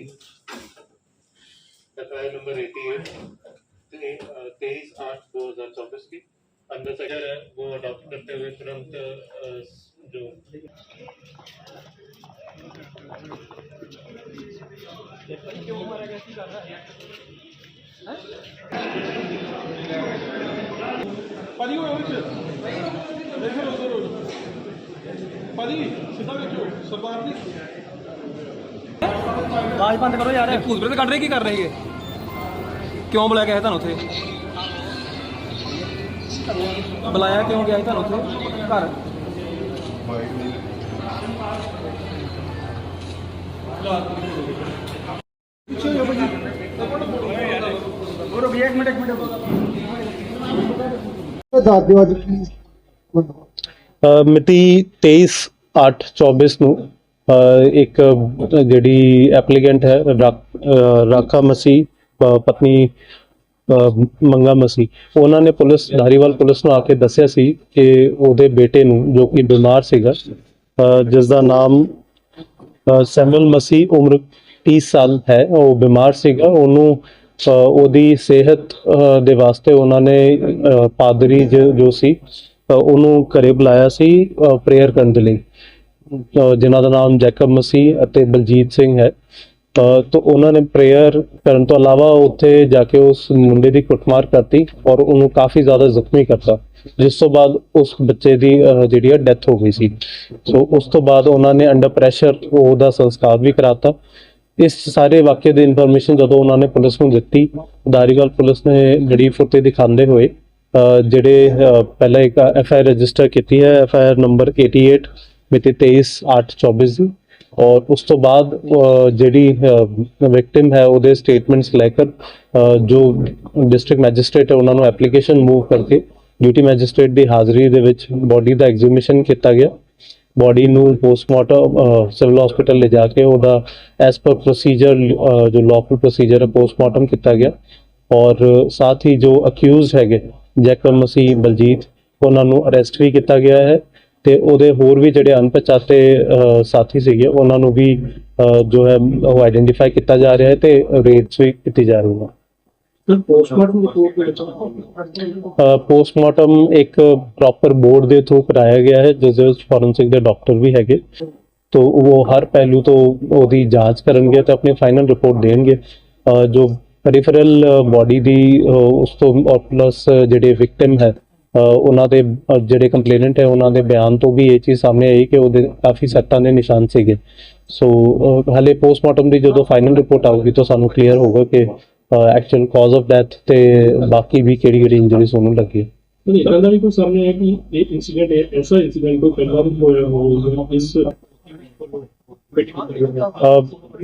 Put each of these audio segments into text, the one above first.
Eighty तक्रार number eighty है। तेईस आठ दो हज़ार चौबीस की। अंदर से है वो अडॉप्ट करते हुए तुरंत जो परी परी, सीधा देखो सरदार जी ਆਵਾਜ਼ ਬੰਦ ਕਰੋ ਯਾਰ। ਭੂਤ ਪ੍ਰੇਤ ਕੱਢ ਰਹੇ ਕੀ ਕਰ ਰਹੇ ਹੈਗੇ ਕਿਉਂ ਬੁਲਾਇਆ ਗਿਆ ਸੀ ਤੁਹਾਨੂੰ ਉੱਥੇ? ਬੁਲਾਇਆ ਕਿਉਂ ਗਿਆ ਸੀ ਤੁਹਾਨੂੰ ਉੱਥੇ? ਘਰ? ਰੁਕੋ ਭਈਆ ਇੱਕ ਮਿੰਟ ਇੱਕ ਮਿੰਟ ਦੱਸ ਦਿਓ ਅੱਜ ਕੀ ਅ, ਮਿਤੀ 23/8/24 ਨੂੰ ਇੱਕ ਜਿਹੜੀ ਐਪਲੀਕੈਂਟ ਹੈ ਰਾਖਾ ਮਸੀ ਪਤਨੀ ਮੰਗਾ ਮਸੀ ਉਹਨਾਂ ਨੇ ਪੁਲਿਸ ਧਾਰੀਵਾਲ ਪੁਲਿਸ ਨੂੰ ਆ ਕੇ ਦੱਸਿਆ ਸੀ ਕਿ ਉਹਦੇ ਬੇਟੇ ਨੂੰ ਜੋ ਕਿ ਬਿਮਾਰ ਸੀਗਾ ਅ, ਜਿਸ ਦਾ ਨਾਮ ਅ, ਸੈਮੂਅਲ ਮਸੀ ਉਮਰ 30 ਸਾਲ ਹੈ ਉਹ ਬਿਮਾਰ ਸੀਗਾ। ਉਹਨੂੰ ਉਹਦੀ ਸਿਹਤ ਦੇ ਵਾਸਤੇ ਉਹਨਾਂ ਨੇ ਪਾਦਰੀ ਜੋ ਜੋ ਸੀ ਉਹਨੂੰ ਘਰੇ ਬੁਲਾਇਆ ਸੀ ਪ੍ਰੇਅਰ ਕਰਨ ਦੇ ਲਈ। ਜਿਨ੍ਹਾਂ ਦਾ ਨਾਮ ਜੈਕਬ ਮਸੀਹ ਅਤੇ ਬਲਜੀਤ ਸਿੰਘ ਹੈ ਤਾਂ ਉਹਨਾਂ ਨੇ ਪ੍ਰੇਅਰ ਕਰਨ ਤੋਂ ਇਲਾਵਾ ਉੱਥੇ ਜਾ ਕੇ ਉਸ ਮੁੰਡੇ ਦੀ ਕੁੱਟਮਾਰ ਕਰਤੀ ਔਰ ਉਹਨੂੰ ਕਾਫੀ ਜ਼ਿਆਦਾ ਜ਼ਖਮੀ ਕਰਤਾ, ਜਿਸ ਤੋਂ ਬਾਅਦ ਉਸ ਬੱਚੇ ਦੀ ਜਿਹੜੀ ਹੈ ਡੈਥ ਹੋ ਗਈ ਸੀ। ਸੋ ਉਸ ਤੋਂ ਬਾਅਦ ਉਹਨਾਂ ਨੇ ਅੰਡਰ ਪ੍ਰੈਸ਼ਰ ਉਹਦਾ ਸੰਸਕਾਰ ਵੀ ਕਰਾਤਾ। ਇਸ ਸਾਰੇ ਵਾਕਿਏ ਦੀ ਇਨਫੋਰਮੇਸ਼ਨ ਜਦੋਂ ਉਹਨਾਂ ਨੇ ਪੁਲਿਸ ਨੂੰ ਦਿੱਤੀ ਧਾਰੀਵਾਲ ਪੁਲਿਸ ਨੇ ਜਿਹੜੀ ਫੁਟੇ ਦਿਖਾਉਂਦੇ ਹੋਏ ਜਿਹੜੇ ਪਹਿਲਾਂ ਇੱਕ ਐਫ ਆਈ ਆਰ ਰਜਿਸਟਰ ਕੀਤੀ ਹੈ ਐਫ ਆਈ ਆਰ ਨੰਬਰ 88 ਮਿਤੀ 23/8/24 ਦੀ। ਔਰ ਉਸ ਤੋਂ ਬਾਅਦ ਜਿਹੜੀ ਵਿਕਟਿਮ ਹੈ, ਉਹਦੇ ਸਟੇਟਮੈਂਟਸ ਲੈ ਕੇ ਜੋ ਡਿਸਟ੍ਰਿਕਟ ਮੈਜਿਸਟ੍ਰੇਟ ਹੈ, ਉਹਨਾਂ ਨੂੰ ਐਪਲੀਕੇਸ਼ਨ ਮੂਵ ਕਰਕੇ ਡਿਊਟੀ ਮੈਜਿਸਟ੍ਰੇਟ ਦੀ ਹਾਜ਼ਰੀ ਦੇ ਵਿੱਚ ਬੋਡੀ ਦਾ ਐਗਜ਼ੀਬਿਸ਼ਨ ਕੀਤਾ ਗਿਆ। ਬੋਡੀ ਨੂੰ ਪੋਸਟਮਾਰਟਮ ਸਿਵਲ ਹਸਪੀਟਲ ਲੈ ਜਾ ਕੇ ਉਹਦਾ ਐਸ ਪਰ ਪ੍ਰੋਸੀਜਰ ਜੋ ਲੋਕਲ ਪ੍ਰੋਸੀਜਰ ਹੈ ਪੋਸਟਮਾਰਟਮ ਕੀਤਾ ਗਿਆ। ਔਰ ਸਾਥ ਹੀ ਜੋ ਅਕਿਊਜ਼ਡ ਹੈਗੇ ਜੈਕਬ ਮਸੀਹ ਬਲਜੀਤ, ਉਹਨਾਂ ਨੂੰ ਅਰੈਸਟ ਵੀ ਕੀਤਾ ਗਿਆ ਹੈ। ਤੇ ਉਹਦੇ ਹੋਰ ਵੀ ਜਿਹੜੇ ਅਣਪਛਾਤੇ ਸਾਥੀ ਸੀਗੇ ਉਹਨਾਂ ਨੂੰ ਵੀ ਜੋ ਹੈ ਉਹ ਆਇਡੈਂਟੀਫਾਈ ਕੀਤਾ ਜਾ ਰਿਹਾ ਹੈ ਤੇ ਰੇਡਸ ਵੀ ਕੀਤੀ ਜਾ ਰਹੀ ਹੈ। ਪੋਸਟਮਾਰਟਮ ਰਿਪੋਰਟ ਦੇ ਵਿੱਚ ਪੋਸਟਮਾਰਟਮ ਇੱਕ ਪ੍ਰੋਪਰ ਬੋਰਡ ਦੇ ਥਰੂ ਕਰਾਇਆ ਗਿਆ ਹੈ ਜਿਸ ਦੇ ਵਿੱਚ ਫੋਰੈਂਸਿਕ ਦੇ ਡਾਕਟਰ ਵੀ ਹੈਗੇ। ਤੋ ਉਹ ਹਰ ਪਹਿਲੂ ਤੋਂ ਉਹਦੀ ਜਾਂਚ ਕਰਨਗੇ ਤੇ ਆਪਣੀ ਫਾਈਨਲ ਰਿਪੋਰਟ ਦੇਣਗੇ। ਜੋ ਪੈਰੀਫਰਲ ਬਾਡੀ ਦੀ ਉਸ ਤੋਂ ਪਲੱਸ ਜਿਹੜੇ ਵਿਕਟਿਮ ਹੈ ਉਹਨਾਂ ਦੇ ਜਿਹੜੇ ਕੰਪਲੇਨੈਂਟ ਹੈ, ਉਹਨਾਂ ਦੇ ਬਿਆਨ ਤੋਂ ਵੀ ਇਹ ਚੀਜ਼ ਸਾਹਮਣੇ ਆਈ ਕਿ ਉਹਦੇ ਕਾਫੀ ਸੱਟਾਂ ਦੇ ਨਿਸ਼ਾਨ ਸੀਗੇ। ਸੋ ਅਹ ਪੋਸਟਮਾਰਟਮ ਦੀ ਜਦੋਂ ਫਾਈਨਲ ਰਿਪੋਰਟ ਆਊਗੀ ਤਾਂ ਸਾਨੂੰ ਕਲੀਅਰ ਹੋਗਾ ਕਿ ਐਕਚੁਅਲ ਕਾਜ਼ ਆਫ ਡੈਥ ਤੇ ਬਾਕੀ ਵੀ ਕਿਹੜੀ ਕਿਹੜੀ ਇੰਜਰੀਜ਼ ਉਹਨੂੰ ਲੱਗੀ ਨਹੀਂ ਇਦਾਂ ਵੀ ਕੋਈ ਸਾਹਮਣੇ ਹੈ ਕਿ ਇਹ ਇਨਸੀਡੈਂਟ ਐਸਾ ਇਨਸੀਡੈਂਟ ਕੋਈ ਪਹਿਲਾਂ ਵੀ ਹੋਇਆ ਹੋਊਗਾ, ਇਸ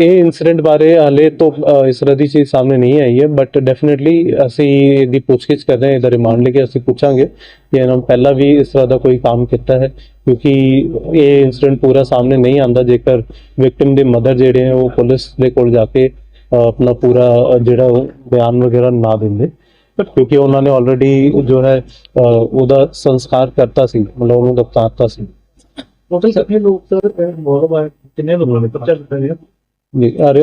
ਇਹ ਇਨਸੀਡੈਂਟ ਬਾਰੇ ਹਾਲੇ ਤੋਂ ਇਸ ਤਰ੍ਹਾਂ ਦੀ ਚੀਜ਼ ਸਾਹਮਣੇ ਨਹੀਂ ਆਈ ਹੈ ਬਟ ਡੈਫੀਨਿਟਲੀ ਅਸੀਂ ਇਹਦੀ ਪੁੱਛਗਿੱਛ ਕਰ ਰਹੇ ਹਾਂ, ਇਹਦਾ ਰਿਮਾਂਡ ਲੈ ਕੇ ਅਸੀਂ ਪੁੱਛਾਂਗੇ ਕਿ ਇਹਨਾਂ ਪਹਿਲਾਂ ਵੀ ਇਸ ਤਰ੍ਹਾਂ ਦਾ ਕੋਈ ਕੰਮ ਕੀਤਾ ਹੈ, ਕਿਉਂਕਿ ਇਹ ਇਨਸੀਡੈਂਟ ਪੂਰਾ ਸਾਹਮਣੇ ਨਹੀਂ ਆਂਦਾ ਜੇਕਰ ਵਿਕਟਿਮ ਦੇ ਮਦਰ ਜਿਹੜੇ ਉਹ ਪੁਲਿਸ ਦੇ ਕੋਲ ਜਾ ਕੇ ਆਪਣਾ ਪੂਰਾ ਜਿਹੜਾ ਬਿਆਨ ਵਗੈਰਾ ਨਾ ਦਿੰਦੇ। ਬਟ ਕਿਉਂਕਿ ਉਹਨਾਂ ਨੇ ਆਲਰੇਡੀ ਜੋ ਹੈ, ਅਹ, ਉਹਦਾ ਸੰਸਕਾਰ ਕਰਤਾ ਸੀ, ਮਤਲਬ ਉਹਨੂੰ ਦਫਨਾਤਾ ਸੀ। ਟੋਟਲ ਕਿੰਨੇ ਲੋਕ ਸਰ ਇਨਵੋਲਵ ਆ ਕਿੰਨੇ ਲੋਕ ਨੇ ਪਤਾ ਚੱਲ ਰਿਹਾ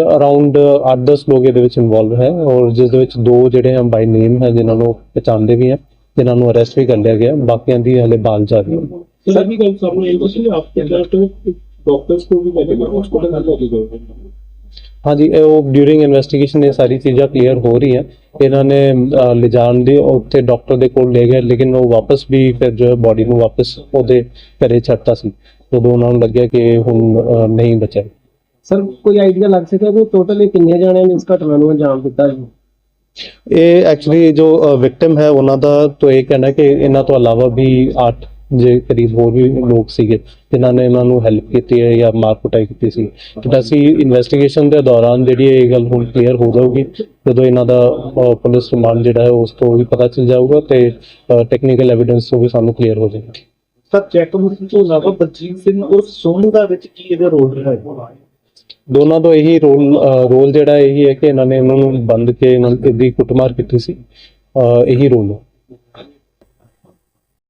ਅਰਾਊਂਡ 8-10 ਲੋਕ ਇਹਦੇ ਵਿੱਚ ਇਨਵੋਲਵ ਹੈ ਔਰ ਜਿਸ ਦੇ ਵਿੱਚ ਦੋ ਜਿਹੜੇ ਹਮ ਬਾਈ ਨੇਮ ਹੈ ਜਿਨ੍ਹਾਂ ਨੂੰ ਪਛਾਣਦੇ ਵੀ ਹੈ ਜਿਨ੍ਹਾਂ ਨੂੰ ਅਰੈਸਟ ਵੀ ਕਰ ਲਿਆ ਗਿਆ ਬਾਕੀਆਂ ਦੀ ਹਲੇ ਬਾਲ ਜਾ ਰਹੀ ਹੈ ਸਰ ਵੀ ਗੱਲ ਸਾਹਮਣੇ ਇਹ ਕੁਝ ਨਹੀਂ ਆਪ ਅੰਦਰ ਤੋਂ ਡਾਕਟਰਸ ਨੂੰ ਵੀ ਮੈਡੀਕਲ ਹਸਪੀਟਲ ਨਾਲ ਲੈ ਕੇ ਗਏ ਹਾਂਜੀ ਇਹ ਉਹ ਡਿਊਰਿੰਗ ਇਨਵੈਸਟੀਗੇਸ਼ਨ ਇਹ ਸਾਰੀ ਚੀਜ਼ਾਂ ਕਲੀਅਰ ਹੋ ਰਹੀਆਂ। ਇਹਨਾਂ ਨੇ ਅਹ, ਲਿਜਾਣ ਦੀ ਉੱਥੇ ਡਾਕਟਰ ਦੇ ਕੋਲ ਲੈ ਗਏ ਲੇਕਿਨ ਉਹ ਵਾਪਸ ਵੀ ਫਿਰ ਜੋ ਬਾਡੀ ਨੂੰ ਵਾਪਸ ਉਹਦੇ ਘਰੇ ਛੱਡਤਾ ਸੀ। ਉਦੋਂ ਉਹਨਾਂ ਨੂੰ ਲੱਗਿਆ ਕਿ ਹੁਣ ਅਹ, ਨਹੀਂ ਬਚਿਆ। ਸਰ ਕੋਈ ਆਈਡੀਆ ਲੱਗ ਸਕਦਾ ਕਿ ਟੋਟਲ ਕਿੰਨੇ ਜਾਣਿਆਂ ਨੇ ਇਸ ਘਟਨਾ ਨੂੰ ਅੰਜਾਮ ਦਿੱਤਾ ਜੀ? ਇਹ ਐਕਚੁਅਲੀ ਜੋ ਵਿਕਟਿਮ ਹੈ ਉਹਨਾਂ ਦਾ ਤੋਂ ਇਹ ਕਹਿਣਾ ਕਿ ਇਹਨਾਂ ਤੋਂ ਇਲਾਵਾ ਵੀ 8 ਜੇ ਕਰੀਬ ਹੋਰ ਵੀ ਲੋਕ ਸੀਗੇ ਜਿਨ੍ਹਾਂ ਨੇ ਇਹਨਾਂ ਨੂੰ ਹੈਲਪ ਕੀਤੀ ਹੈ ਜਾਂ ਮਾਰ ਕੁਟਾਈ ਕੀਤੀ ਸੀ। ਬਟ ਅਸੀਂ ਇਨਵੈਸਟੀਗੇਸ਼ਨ ਦੇ ਦੌਰਾਨ ਜਿਹੜੀ ਇਹ ਗੱਲ ਹੁਣ ਕਲੀਅਰ ਹੋ ਜਾਊਗੀ ਜਦੋਂ ਇਹਨਾਂ ਦਾ ਪੁਲਿਸ ਰਿਮਾਂਡ ਜਿਹੜਾ ਹੈ ਉਸ ਤੋਂ ਵੀ ਪਤਾ ਚੱਲ ਜਾਊਗਾ ਤੇ ਟੈਕਨੀਕਲ ਐਵੀਡੈਂਸ ਤੋਂ ਵੀ ਸਾਨੂੰ ਕਲੀਅਰ ਹੋ ਜਾਏਗਾ। ਸਰ ਚੈੱਕ ਤੋਂ ਇਲਾਵਾ ਬਲਜੀਤ ਸਿੰਘ ਔਰ ਸੋਨੂ ਦਾ ਵਿੱਚ ਕੀ ਇਹਦਾ ਰੋਲ ਰਿਹਾ ਹੈ? ਦੋਨਾਂ ਦਾ ਇਹੀ ਰੋਲ ਰੋਲ ਜਿਹੜਾ ਇਹੀ ਹੈ ਕਿ ਇਹਨਾਂ ਨੇ ਇਹਨਾਂ ਨੂੰ ਬੰਦ ਕੇ ਇਹਨਾਂ ਦੀ ਕੁੱਟਮਾਰ ਕੀਤੀ ਸੀ। ਇਹੀ ਰੋਲ ਹੈ।